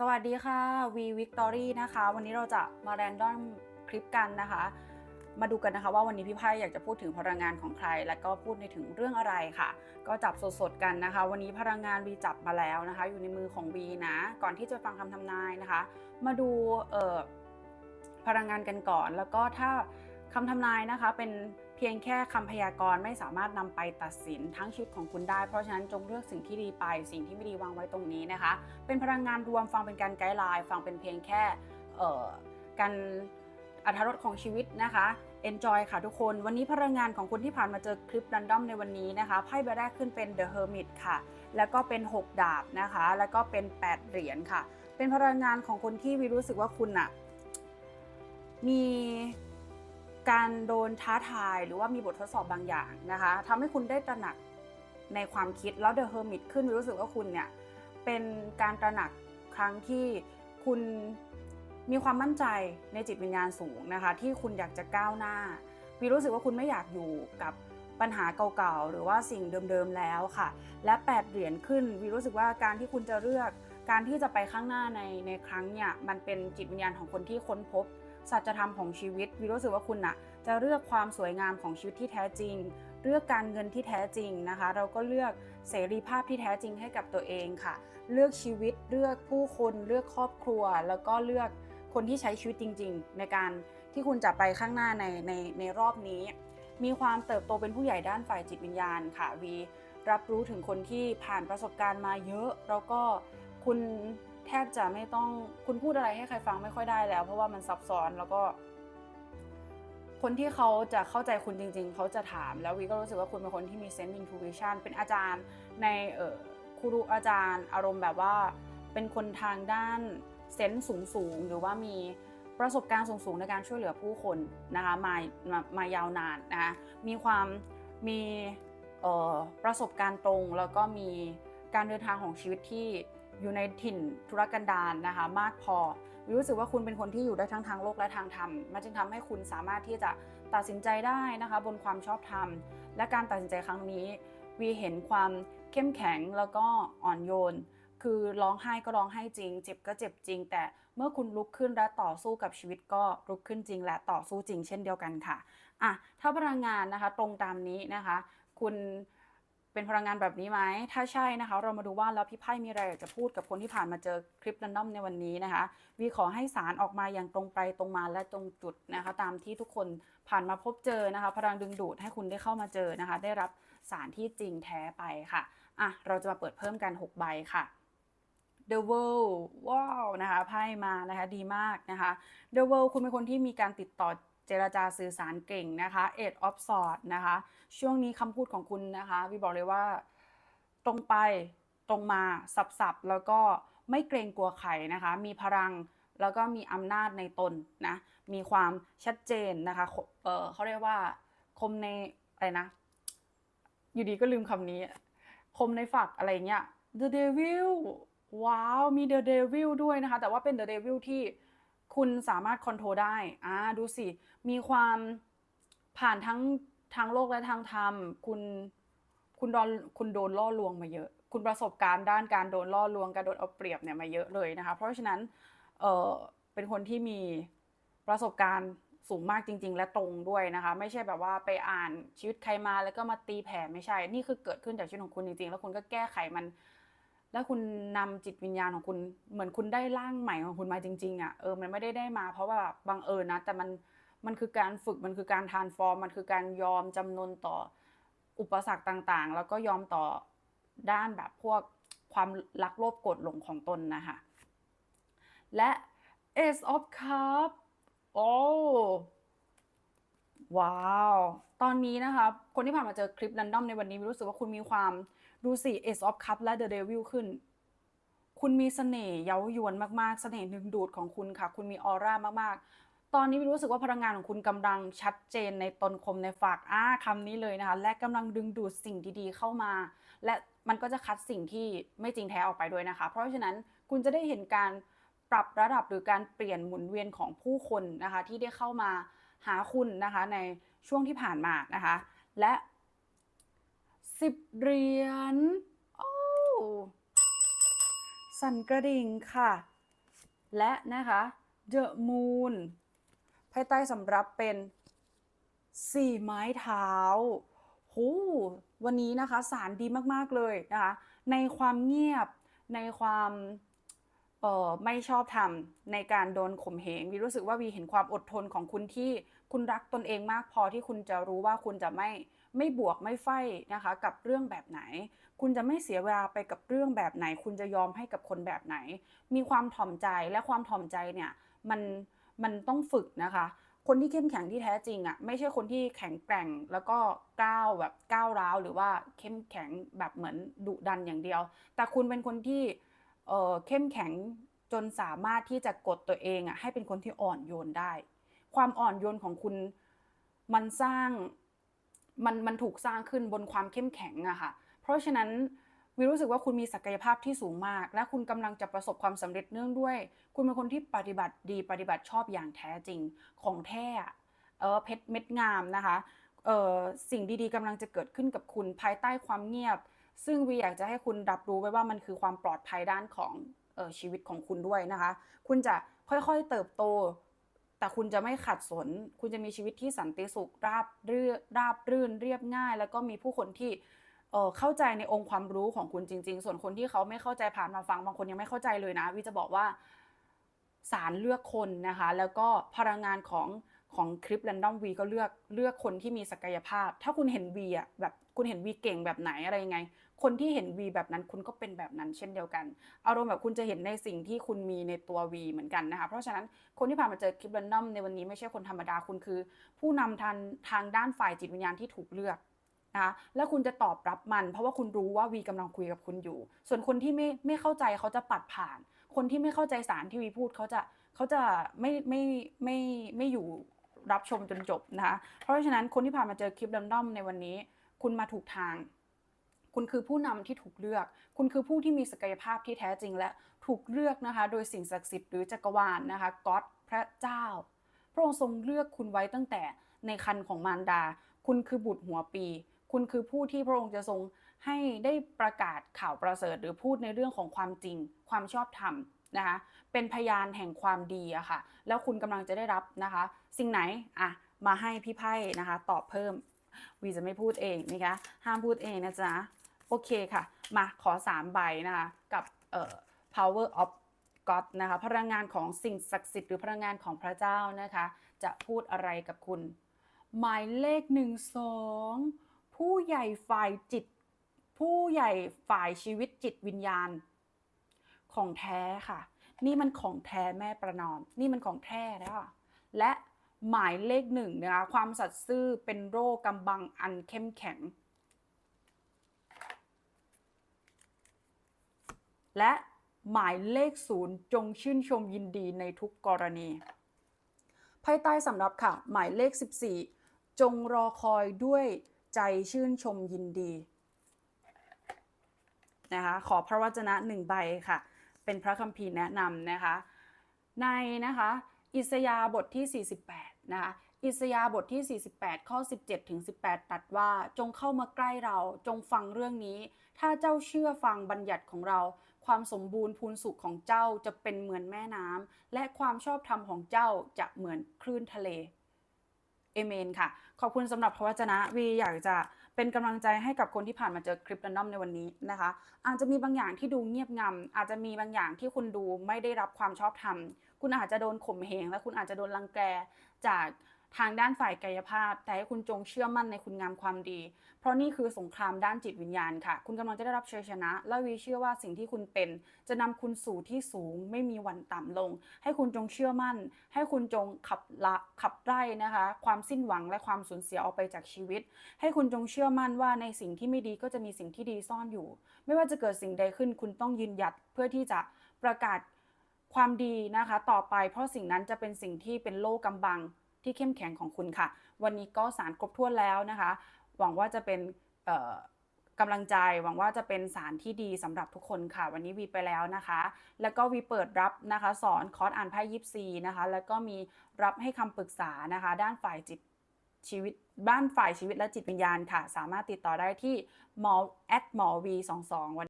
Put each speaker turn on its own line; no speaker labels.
สวัสดีค่ะ V Victory นะคะ วันนี้เราจะมาแรนดอมคลิปกันนะคะ มาดูกันนะคะว่าวันนี้พี่ไพ่อยากจะพูดถึงพลังงานของใคร และก็พูดในถึงเรื่องอะไรค่ะ ก็จับสดๆกันนะคะ วันนี้พลังงาน V จับมาแล้วนะคะ อยู่ในมือของ V นะ ก่อนที่จะฟังคำทำนายนะคะ มาดูเอ่อพลังงานกันก่อน แล้วก็ถ้าคำทำนายนะคะเป็น เพียงแค่คำพยากรณ์ไม่สามารถนำไปตัดสินทั้งชีวิตของคุณได้ เพราะฉะนั้นจงเลือกสิ่งที่ดีไป สิ่งที่ไม่ดีวางไว้ตรงนี้นะคะ เป็นพลังงานรวมฟังเป็นการไกด์ไลน์ฟังเป็นเพียงแค่การอัธรสของชีวิตนะคะ enjoy ค่ะทุกคน วันนี้พลังงานของคนที่ผ่านมาเจอคลิปรันดอมในวันนี้นะคะ ไพ่ใบแรกขึ้นเป็น The Hermit ค่ะ แล้วก็เป็น 6 ดาบนะคะ แล้วก็เป็น 8 เหรียญค่ะ เป็นพลังงานของคนที่วิรู้สึกว่าคุณอะมี การโดนท้าทายหรือว่ามีบททดสอบบางอย่างนะคะทำให้คุณได้ตระหนักในความคิดแล้ว The Hermit ขึ้นวิรู้สึกว่าคุณเนี่ยเป็นการตระหนักครั้งที่คุณมีความมั่นใจในจิตวิญญาณสูงนะคะ ที่คุณอยากจะก้าวหน้าวีรู้สึกว่าคุณไม่อยากอยู่กับปัญหาเก่าๆหรือว่าสิ่งเดิมๆแล้วค่ะ และ 8 เหรียญขึ้นวีรู้สึกว่าการที่คุณจะเลือกการที่จะไปข้างหน้าในในครั้งเนี่ยมันเป็นจิตวิญญาณของคนที่ค้นพบ สัจธรรมของชีวิตวีรู้สึกว่าคุณน่ะจะเลือกความสวยงามของชีวิตที่แท้จริง เลือกการเงินที่แท้จริงนะคะ เราก็เลือกเสรีภาพที่แท้จริงให้กับตัวเองค่ะ เลือกชีวิตเลือกผู้คนเลือกครอบครัว แล้วก็เลือกคนที่ใช้ชีวิตจริง ๆ ในการที่คุณจะไปข้างหน้าในในในรอบนี้ มีความเติบโตเป็นผู้ใหญ่ด้านฝ่ายจิตวิญญาณค่ะวีรับรู้ถึงคนที่ผ่านประสบการณ์มาเยอะ แล้วก็คุณ แทบจะไม่ต้องคุณพูดอะไรให้ใครฟังไม่ค่อยได้แล้ว เพราะว่ามันซับซ้อนแล้วก็ คนที่เขาจะเข้าใจคุณจริง ๆ เขาจะถามแล้ววีก็รู้สึกว่าคุณเป็นคนที่มีเซนต์อินทูวิชันเป็นอาจารย์ในเออครูอาจารย์อารมณ์แบบว่า เป็นคนทางด้านเซนส์สูงๆหรือว่ามีประสบการณ์สูงๆในการช่วยเหลือผู้คนนะคะมามามายาวนานนะคะมีความมีประสบการณ์ตรง แล้วก็มีการเดินทางของชีวิตที่ อยู่ในถิ่นธุรกันดารนะคะ มากพอรู้สึกว่าคุณเป็นคนที่อยู่ได้ทั้งทางโลกและทางธรรมมันจึงทำให้คุณสามารถที่จะตัดสินใจได้นะคะ บนความชอบธรรม และการตัดสินใจครั้งนี้วีเห็นความเข้มแข็งแล้วก็อ่อนโยน คือร้องไห้ก็ร้องไห้จริง เจ็บก็เจ็บจริง แต่เมื่อคุณลุกขึ้นและต่อสู้กับชีวิตก็ลุกขึ้นจริงและต่อสู้จริง เช่นเดียวกันค่ะอะถ้าพลังงานนะคะ ตรงตามนี้นะคะ คุณ เป็นพลังงานแบบนี้ไหม ถ้าใช่นะคะ เรามาดูว่าแล้วพี่ไพ่มีอะไรอยากจะพูดกับคนที่ผ่านมาเจอคลิปรันดอมในวันนี้นะคะ วีขอให้สารออกมาอย่างตรงไปตรงมาและตรงจุดนะคะ ตามที่ทุกคนผ่านมาพบเจอนะคะ พลังดึงดูดให้คุณได้เข้ามาเจอนะคะ ได้รับสารที่จริงแท้ไปค่ะ อะ เราจะมาเปิดเพิ่มกัน 6 ใบค่ะ The World ว้าวนะคะไพ่มานะคะดีมากนะคะ The World คุณเป็นคนที่มีการติดต่อ เจรจาสื่อสารเก่งนะคะ Eight of Swords นะคะ ช่วงนี้คำพูดของคุณนะคะวีบอกเลยว่าตรงไปตรงมาสับๆแล้วก็ไม่เกรงกลัวใครนะคะ มีพลังแล้วก็มีอำนาจในตนนะ มีความชัดเจนนะคะเออเขาเรียกว่าคมในอะไรนะ อยู่ดีก็ลืมคำนี้ คมในฝักอะไรเงี้ย The Devil ว้าว มี The Devil ด้วยนะคะ แต่ว่าเป็น The Devil ที่ คุณสามารถคอนโทรลได้อ่าดูสิ มีความผ่านทั้งทางโลกและทางธรรม คุณคุณโดนคุณโดนล่อลวงมาเยอะ คุณประสบการณ์ด้านการโดนล่อลวงการโดนเอาเปรียบเนี่ยมาเยอะเลยนะคะ เพราะฉะนั้นเออเป็นคนที่มีประสบการณ์สูงมากจริง ๆ และตรงด้วยนะคะ ไม่ใช่แบบว่าไปอ่านชีวิตใครมาแล้วก็มาตีแผ่ไม่ใช่ นี่คือเกิดขึ้นจากชีวิตของคุณจริงๆ แล้วคุณก็แก้ไขมัน แล้วคุณนำจิตวิญญาณของคุณเหมือนคุณได้ร่างใหม่ของคุณมาจริง ๆอะเออมันไม่ได้ได้มา เพราะว่าบังเอิญนะ แต่มันมันคือการฝึกมันคือการทานฟอร์ม มันคือการยอมจำนนต่ออุปสรรคต่างๆ แล้วก็ยอมต่อด้านแบบพวกความรักโลภโกรธหลงของตนนะคะและ Ace of Cup โอ้ ว้าว ตอนนี้นะคะ คนที่ผ่านมาเจอคลิปรันดอมในวันนี้รู้สึกว่าคุณมีความดูสิ Ace of Cup และ The Devil ขึ้น คุณมีเสน่ห์เย้ายวนมากๆ เสน่ห์ดึงดูดของคุณค่ะ คุณมีออร่ามากๆ ตอนนี้รู้สึกว่าพลังงานของคุณกำลังชัดเจนในตนคมในฝากอ่าคำนี้เลยนะคะ และกำลังดึงดูดสิ่งดีๆเข้ามา และมันก็จะคัดสิ่งที่ไม่จริงแท้ออกไปด้วยนะคะ เพราะฉะนั้นคุณจะได้เห็นการปรับระดับหรือการเปลี่ยนหมุนเวียนของผู้คนนะคะ ที่ได้เข้ามา หาคุณนะคะในช่วงที่ผ่านมานะคะ และสิบเหรียญโอ้สันกระดิ่งค่ะ และนะคะ The Moon ไพ่ใต้สำรับเป็นสี่ไม้เท้าโหวันนี้นะคะสารดีมาก ๆ เลยนะคะ ในความเงียบในความ เออไม่ชอบธรรมในการโดนข่มเหงวีรู้สึกว่าวีเห็นความอดทนของคุณที่คุณรักตนเองมากพอที่คุณจะรู้ว่าคุณจะไม่ไม่บวกไม่ไฟนะคะ กับเรื่องแบบไหน คุณจะไม่เสียเวลาไปกับเรื่องแบบไหน คุณจะยอมให้กับคนแบบไหน มีความถ่อมใจและความถ่อมใจเนี่ยมันมันต้องฝึกนะคะ คนที่เข้มแข็งที่แท้จริงอะ่ะไม่ใช่คนที่แข็งแกร่งแล้วก็ก้าวแบบก้าวร้าวหรือว่าเข้มแข็งแบบเหมือนดุดันอย่างเดียว แต่คุณเป็นคนที่ เข้มแข็งจนสามารถที่จะกดตัวเองอะ่ะให้เป็นคนที่อ่อนโยนได้ ความอ่อนโยนของคุณมันสร้างมันมันถูกสร้างขึ้นบนความเข้มแข็งอะค่ะ เพราะฉะนั้นวิรู้สึกว่าคุณมีศักยภาพที่สูงมาก และคุณกำลังจะประสบความสำเร็จเนื่องด้วย คุณเป็นคนที่ปฏิบัติดีปฏิบัติชอบอย่างแท้จริงของแท้อะเออเพชรเม็ดงามนะคะเออสิ่งดีๆกำลังจะเกิดขึ้นกับคุณภายใต้ความเงียบ ซึ่งวีอยากจะให้คุณรับรู้ไว้ว่ามันคือความปลอดภัยด้านของออชีวิตของคุณด้วยนะคะ คุณจะค่อยๆเติบโต แต่คุณจะไม่ขัดสน คุณจะมีชีวิตที่สันติสุขราบเรื่อราบรื่นเรียบง่าย แล้วก็มีผู้คนที่เเข้าใจในองค์ความรู้ของคุณจริง ๆ ส่วนคนที่เขาไม่เข้าใจผ่านมาฟังบางคนยังไม่เข้าใจเลยนะวิจะบอกว่าสารเลือกคนนะคะ แล้วก็พลังงานของของคลิป Random V ก็เลือกเลือกคนที่มีศักยภาพ ถ้าคุณเห็น V อะแบบ คุณเห็น V เก่งแบบไหนอะไรยังไง คนที่เห็น V แบบนั้นคุณก็เป็นแบบนั้นเช่นเดียวกัน อารมณ์แบบคุณจะเห็นในสิ่งที่คุณมีในตัว V เหมือนกันนะคะ เพราะฉะนั้นคนที่ผ่านมาเจอคลิป Random ในวันนี้ไม่ใช่คนธรรมดาคุณคือ ผู้นำทางทางด้านฝ่ายจิตวิญญาณที่ถูกเลือกนะคะแล้วคุณจะตอบรับมัน เพราะว่าคุณรู้ว่าวีกำลังคุยกับคุณอยู่ ส่วนคนที่ไม่ไม่เข้าใจเขาจะปัดผ่าน คนที่ไม่เข้าใจสารที่วีพูดเขาจะเขาจะไม่ไม่ไม่ไม่อยู่รับชมจนจบนะคะเพราะฉะนั้นคนที่ผ่านมาเจอคลิปดัมด้อมในวันนี้ คุณมาถูกทาง คุณคือผู้นำที่ถูกเลือก คุณคือผู้ที่มีศักยภาพที่แท้จริง และถูกเลือกนะคะ โดยสิ่งศักดิ์สิทธิ์หรือจักรวาลนะคะก็อดพระเจ้า พระองค์ทรงเลือกคุณไว้ตั้งแต่ในคันของมารดา คุณคือบุตรหัวปี คุณคือผู้ที่พระองค์จะทรงให้ได้ประกาศข่าวประเสริฐ หรือพูดในเรื่องของความจริง ความชอบธรรมนะคะ เป็นพยานแห่งความดีอะค่ะ แล้วคุณกำลังจะได้รับนะคะ สิ่งไหนอะมาให้พี่ไพ่นะคะ ตอบเพิ่ม วีจะไม่พูดเองนะคะ ห้ามพูดเองนะจ๊ะ โอเคค่ะ มาขอ 3 ใบนะคะ กับเอ่อ power of God นะคะ พลังงานของสิ่งศักดิ์สิทธิ์หรือพลังงานของพระเจ้านะคะ จะพูดอะไรกับคุณ หมายเลข1 2ผู้ใหญ่ฝ่ายจิต ผู้ใหญ่ฝ่ายชีวิตจิตวิญญาณ ของแท้ค่ะ นี่มันของแท้แม่ประนอม นี่มันของแท้นะคะและ หมายเลขหนึ่งนะคะความสัตย์ซื่อเป็นโรคกำบังอันเข้มแข็ง และหมายเลขศูนย์จงชื่นชมยินดีในทุกกรณีไพ่ใต้สำรับค่ะ หมายเลข 14 จงรอคอยด้วยใจชื่นชมยินดีนะคะขอพระวจนะหนึ่งใบค่ะ เป็นพระคัมภีร์แนะนำนะคะ ในนะคะ อิสยาบทที่ 48 นะคะอิสยาบทที่ 48 ข้อ 17 ถึง 18 ตัดว่าจงเข้ามาใกล้เราจงฟังเรื่องนี้ ถ้าเจ้าเชื่อฟังบัญญัติของเรา ความสมบูรณ์พูนสุขของเจ้าจะเป็นเหมือนแม่น้ำและความชอบธรรมของเจ้าจะเหมือนคลื่นทะเลเอเมนค่ะ ขอบคุณสำหรับพระวจนะวีอยากจะ เป็นกำลังใจให้กับคนที่ผ่านมาเจอคลิป r รนดอมในวันนี้นะคะ อาจจะมีบางอย่างที่ดูเงียบงำอาจจะมีบางอย่างที่คุณดูไม่ได้รับความชอบธรรม คุณอาจจะโดนข่มเหงและคุณอาจจะโดนรังแกจาก ทางด้านฝ่ายกายภาพ แต่ให้คุณจงเชื่อมั่นในคุณงามความดี เพราะนี่คือสงครามด้านจิตวิญญาณค่ะ คุณกำลังจะได้รับชัยชนะ และวีเชื่อว่าสิ่งที่คุณเป็น จะนำคุณสู่ที่สูง ไม่มีวันต่ำลง ให้คุณจงเชื่อมั่น ให้คุณจงขับละขับไล่นะคะ ความสิ้นหวังและความสูญเสียออกไปจากชีวิต ให้คุณจงเชื่อมั่นว่าในสิ่งที่ไม่ดีก็จะมีสิ่งที่ดีซ่อนอยู่ ไม่ว่าจะเกิดสิ่งใดขึ้น คุณต้องยืนหยัดเพื่อที่จะประกาศความดีนะคะ ต่อไปเพราะสิ่งนั้นจะเป็นสิ่งที่เป็นโลกำบัง ที่เข้มแข็งของคุณค่ะ วันนี้ก็สารครบถ้วนแล้วนะคะ หวังว่าจะเป็นกำลังใจหวังว่าจะเป็นสารที่ดีสำหรับทุกคนค่ะ วันนี้วีไปแล้วนะคะ แล้วก็วีเปิดรับนะคะ สอนคอร์สอ่านไพ่ยิปซีนะคะ แล้วก็มีรับให้คำปรึกษานะคะ ด้านฝ่ายจิตชีวิตบ้านฝ่ายชีวิตและจิตวิญญาณค่ะ สามารถติดต่อได้ที่หมอ at หมอ v 22วัน